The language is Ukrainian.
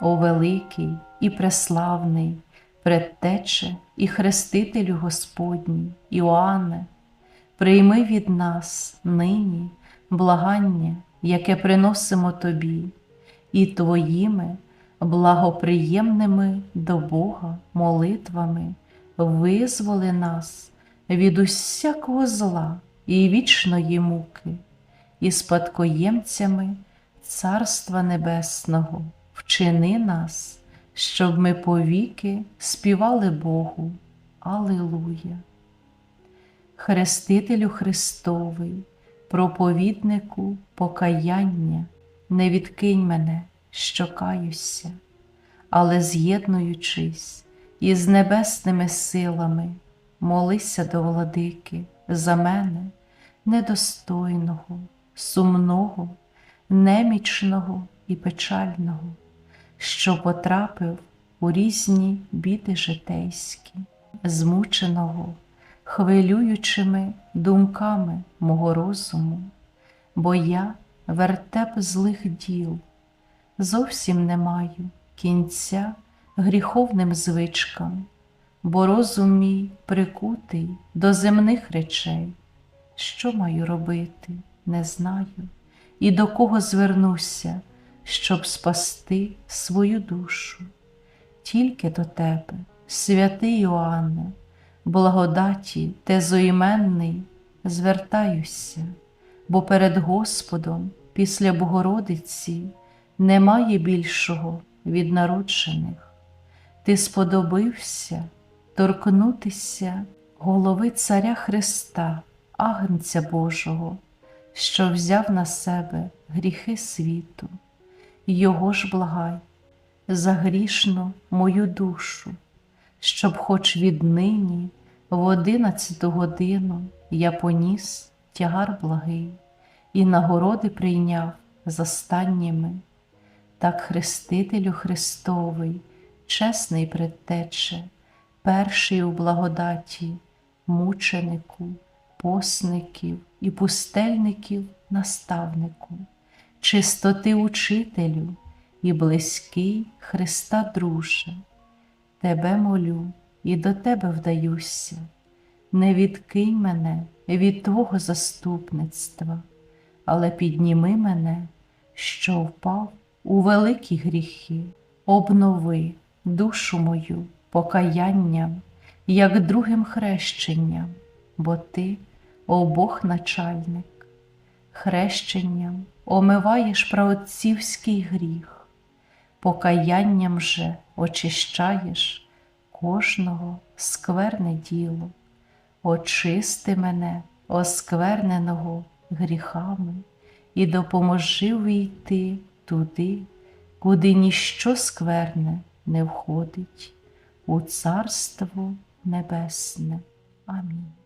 о великий і преславний, предтече і хрестителю Господній, Іоанне, прийми від нас нині благання, яке приносимо Тобі, і Твоїми благоприємними до Бога молитвами визволи нас від усякого зла і вічної муки, і спадкоємцями Царства Небесного вчини нас, щоб ми повіки співали Богу. Алилуя. Хрестителю Христовий, проповіднику покаяння, не відкинь мене, що каюся, але з'єднуючись із небесними силами, молися до владики за мене, недостойного, сумного, немічного і печального, що потрапив у різні біди житейські, змученого, хвилюючими думками мого розуму, бо я вертеп злих діл, зовсім не маю кінця гріховним звичкам, бо розум мій прикутий до земних речей. Що маю робити, не знаю, і до кого звернуся, щоб спасти свою душу. Тільки до тебе, святий Іоанне, благодаті тезоіменний, звертаюся, бо перед Господом після Богородиці немає більшого від народжених. Ти сподобився торкнутися голови Царя Христа, Агнця Божого, що взяв на себе гріхи світу, Його ж благай, за грішну мою душу, щоб хоч віднині в одинадцяту годину я поніс тягар благий і нагороди прийняв з останніми. Так Хрестителю Христовий, чесний предтече, перший у благодаті, мученику, посників і пустельників наставнику, чистоти учителю і близький Христа друже, Тебе молю і до Тебе вдаюся, не відкинь мене від Твого заступництва, але підніми мене, що впав у великі гріхи, обнови душу мою покаянням, як другим хрещенням, бо Ти, о Бог начальник, хрещенням омиваєш праотцівський гріх, покаянням же очищаєш кожного скверне діло, очисти мене, оскверненого гріхами, і допоможи війти туди, куди ніщо скверне не входить, у Царство Небесне. Амінь.